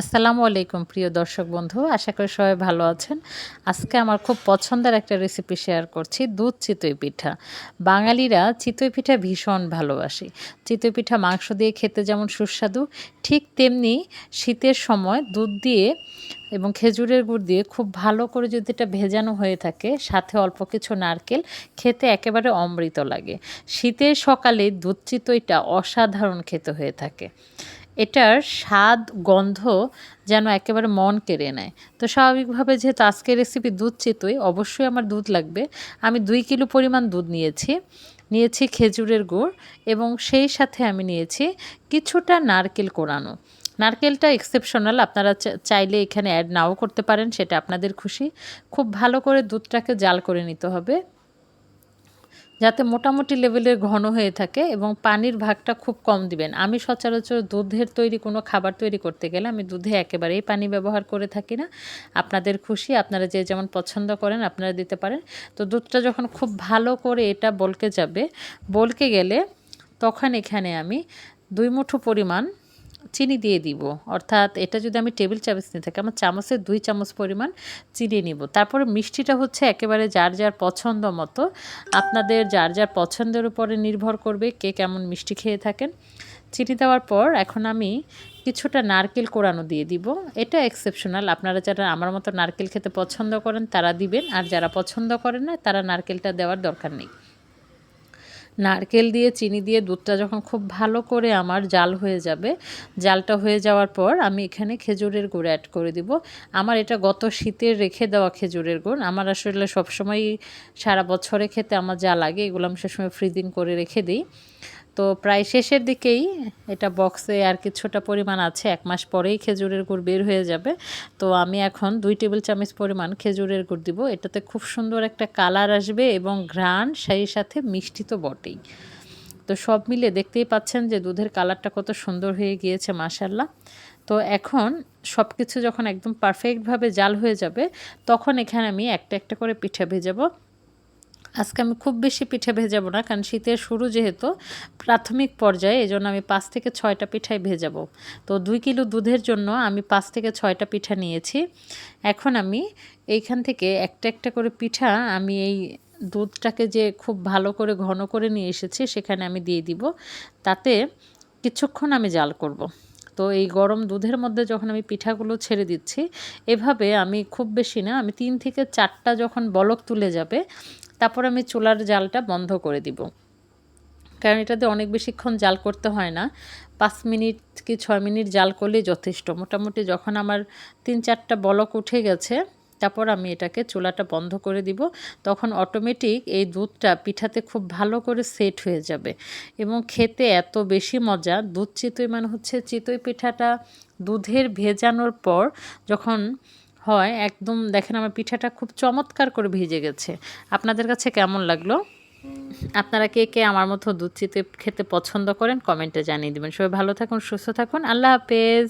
আসসালামু আলাইকুম, প্রিয় দর্শক বন্ধু। আশা করি সবাই ভালো আছেন। আজকে আমার খুব পছন্দের একটা রেসিপি শেয়ার করছি, দুধ চিতই পিঠা। বাঙালিরা চিতই পিঠা ভীষণ ভালোবাসে। চিতই পিঠা মাংস দিয়ে খেতে যেমন সুস্বাদু, ঠিক তেমনি শীতের সময় দুধ দিয়ে এবং খেজুরের গুড় দিয়ে খুব ভালো করে যদি এটা ভেজানো হয়ে থাকে, সাথে অল্প কিছু নারকেল, খেতে একেবারে অমৃত লাগে। শীতের সকালে দুধ চিতইটা অসাধারণ খেতে হয়ে থাকে। এটার স্বাদ, গন্ধ যেন একেবারে মন কেড়ে নেয়। তো স্বাভাবিকভাবে যেহেতু আজকের রেসিপি দুধ চিতই, অবশ্যই আমার দুধ লাগবে। আমি দুই কিলো পরিমাণ দুধ নিয়েছি। নিয়েছি খেজুরের গুড় এবং সেই সাথে আমি নিয়েছি কিছুটা নারকেল কোরানো। নারকেলটা এক্সেপশনাল আপনারা চাইলে এখানে অ্যাড নাও করতে পারেন, সেটা আপনাদের খুশি। খুব ভালো করে দুধটাকে জাল করে নিতে হবে। যাতে মোটামুটি লেভেলের ঘন হয়ে থাকে এবং পানির ভাগটা খুব কম দিবেন। আমি সচরাচর দুধের তৈরি কোনো খাবার তৈরি করতে গেলে আমি দুধে একেবারেই পানি ব্যবহার করে থাকি না। আপনাদের খুশি, আপনারা যে যেমন পছন্দ করেন, আপনারা দিতে পারেন। তো দুধটা যখন খুব ভালো করে এটা বলকে যাবে, বলকে গেলে তখন এখানে আমি দুই মুঠো পরিমাণ চিনি দিয়ে দিব। অর্থাৎ এটা যদি আমি টেবিল চামচ নিয়ে থাকি, আমার চামচের দুই চামচ পরিমাণ চিনি নিব। তারপরে মিষ্টিটা হচ্ছে একেবারে যার যার পছন্দ মতো। আপনাদের যার যার পছন্দের উপরে নির্ভর করবে কে কেমন মিষ্টি খেয়ে থাকেন। চিনি দেওয়ার পর এখন আমি কিছুটা নারকেল কোরানো দিয়ে দিব। এটা এক্সেপশনাল আপনারা যারা আমার মতো নারকেল খেতে পছন্দ করেন, তারা দিবেন। আর যারা পছন্দ করেন না, তারা নারকেলটা দেওয়ার দরকার নেই। নারকেল দিয়ে, চিনি দিয়ে দুধটা যখন খুব ভালো করে আমার জাল হয়ে যাবে, জালটা হয়ে যাওয়ার পর আমি এখানে খেজুরের গুড় অ্যাড করে দিব। আমার এটা গত শীতে রেখে দেওয়া খেজুরের গুড়। আমার আসলে সবসময় সারা বছরে খেতে আমার যা লাগে এগুলো আমি সবসময় ফ্রিজিং করে রেখে দিই। তো প্রায় শেষের দিকেই এটা বক্সে আর কিছুটা পরিমাণ আছে। এক মাস পরেই খেজুরের গুড় বের হয়ে যাবে। তো আমি এখন দুই টেবিল চামচ পরিমাণ খেজুরের গুড় দিব। এটাতে খুব সুন্দর একটা কালার আসবে এবং ঘ্রাণ, সেই সাথে মিষ্টি তো বটেই। তো সব মিলে দেখতেই পাচ্ছেন যে দুধের কালারটা কত সুন্দর হয়ে গিয়েছে মাসাল্লাহ তো এখন সব কিছু যখন একদম পারফেক্টভাবে জাল হয়ে যাবে, তখন এখানে আমি একটা একটা করে পিঠা ভেজাবো। আজকে আমি খুব বেশি পিঠে ভেজাবো না, কারণ শীতের শুরু যেহেতু প্রাথমিক পর্যায়ে এই জন্য আমি পাঁচ থেকে ছয়টা পিঠাই ভেজাবো। তো দুই কিলো দুধের জন্য আমি পাঁচ থেকে ছয়টা পিঠা নিয়েছি। এখন আমি এইখান থেকে একটা একটা করে পিঠা আমি এই দুধটাকে যে খুব ভালো করে ঘন করে নিয়ে এসেছি, সেখানে আমি দিয়ে দিব। তাতে কিছুক্ষণ আমি জাল করব। তো এই গরম দুধের মধ্যে যখন আমি পিঠাগুলো ছেড়ে দিচ্ছি, এভাবে আমি খুব বেশি না, আমি তিন থেকে চারটা যখন বলক তুলে যাবে তারপর আমি চুলার জালটা বন্ধ করে দিব। কারণ এটাতে অনেক বেশিক্ষণ জাল করতে হয় না। পাঁচ মিনিট কি ছয় মিনিট জাল করলেই যথেষ্ট। মোটামুটি যখন আমার তিন চারটা বলক উঠে গেছে, তারপর আমি এটাকে চুলাটা বন্ধ করে দিব। তখন অটোমেটিক এই দুধটা পিঠাতে খুব ভালো করে সেট হয়ে যাবে। এবং খেতে এত বেশি মজা, দুধ চিতই মানে হচ্ছে চিতই পিঠাটা দুধের ভেজানোর পর যখন হয়, একদম দেখেন আমার পিঠাটা খুব চমৎকার করে ভিজে গেছে। আপনাদের কাছে কেমন লাগল? আপনারা কে কে আমার মতো দুধ চিতে খেতে পছন্দ করেন, কমেন্টে জানিয়ে দেবেন। সবাই ভালো থাকুন, সুস্থ থাকুন, আল্লাহ হাফেজ।